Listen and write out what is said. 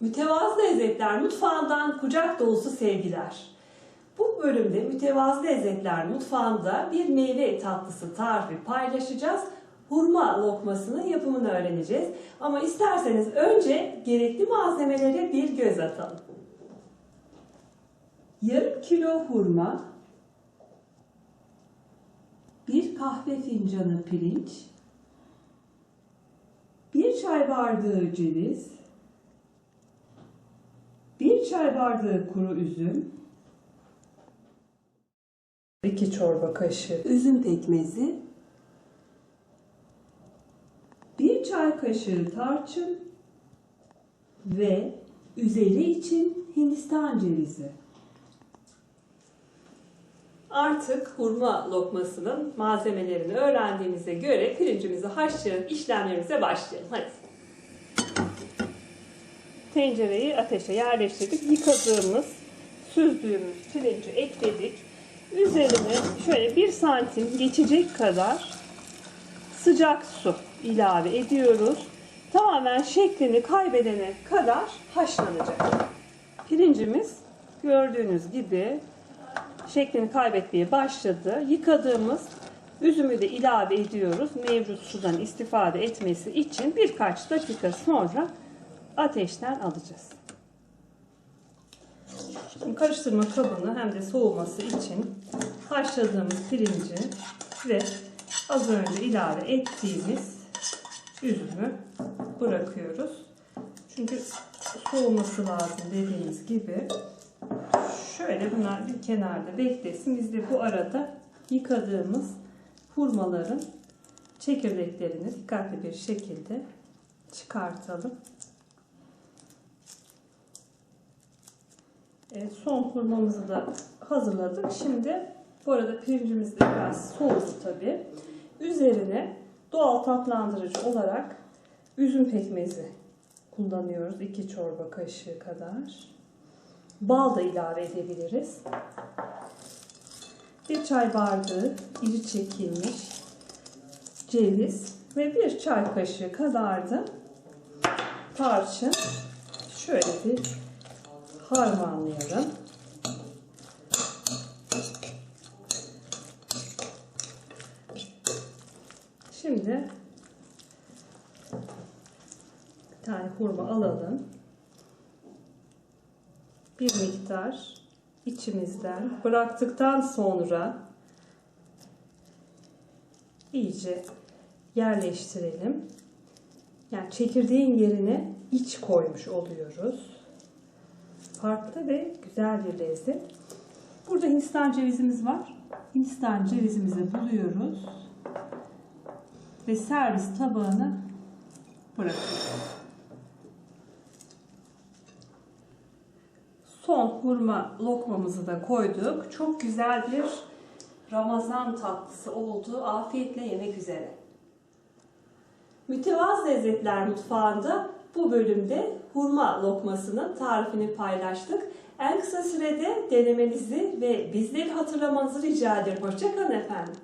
Mütevazı Lezzetler Mutfağından kucak dolusu sevgiler. Bu bölümde Mütevazı Lezzetler Mutfağında bir meyve tatlısı tarifi paylaşacağız. Hurma lokmasının yapımını öğreneceğiz. Ama isterseniz önce gerekli malzemelere bir göz atalım. Yarım kilo hurma, bir kahve fincanı pirinç, bir çay bardağı ceviz, bir çay bardağı kuru üzüm, 2 çorba kaşığı üzüm pekmezi, bir çay kaşığı tarçın ve üzeri için Hindistan cevizi. Artık hurma lokmasının malzemelerini öğrendiğimize göre pirincimizi haşlayarak işlemlerimize başlayalım. Hadi. Tencereyi ateşe yerleştirdik. Yıkadığımız, süzdüğümüz pirinci ekledik. Üzerine şöyle bir santim geçecek kadar sıcak su ilave ediyoruz. Tamamen şeklini kaybedene kadar haşlanacak. Pirincimiz gördüğünüz gibi şeklini kaybetmeye başladı. Yıkadığımız üzümü de ilave ediyoruz. Mevcut sudan istifade etmesi için birkaç dakika sonra ateşten alacağız. Şimdi karıştırma kabını hem de soğuması için haşladığımız pirinci ve az önce ilave ettiğimiz üzümü bırakıyoruz. Çünkü soğuması lazım dediğimiz gibi. Şöyle bunlar bir kenarda beklesin. Biz de bu arada yıkadığımız hurmaların çekirdeklerini dikkatli bir şekilde çıkartalım. Son hurmamızı da hazırladık. Şimdi bu arada pirincimiz de biraz soğudu tabi. Üzerine doğal tatlandırıcı olarak üzüm pekmezi kullanıyoruz. 2 çorba kaşığı kadar. Bal da ilave edebiliriz. Bir çay bardağı iri çekilmiş ceviz ve bir çay kaşığı kadar da tarçın. Şöyle bir harmanlayalım. Şimdi bir tane hurma alalım. Bir miktar içimizden bıraktıktan sonra iyice yerleştirelim. Yani çekirdeğin yerine iç koymuş oluyoruz farklı ve güzel bir lezzet. Burada Hindistan cevizimiz var. Hindistan cevizimizi buluyoruz. Ve servis tabağına bırakıyoruz. Son hurma lokmamızı da koyduk. Çok güzel bir Ramazan tatlısı oldu. Afiyetle yemek üzere. Mütevaz Lezzetler Mutfağı'nda bu bölümde hurma lokmasının tarifini paylaştık. En kısa sürede denemenizi ve bizleri hatırlamanızı rica ederim. Hoşçakalın efendim.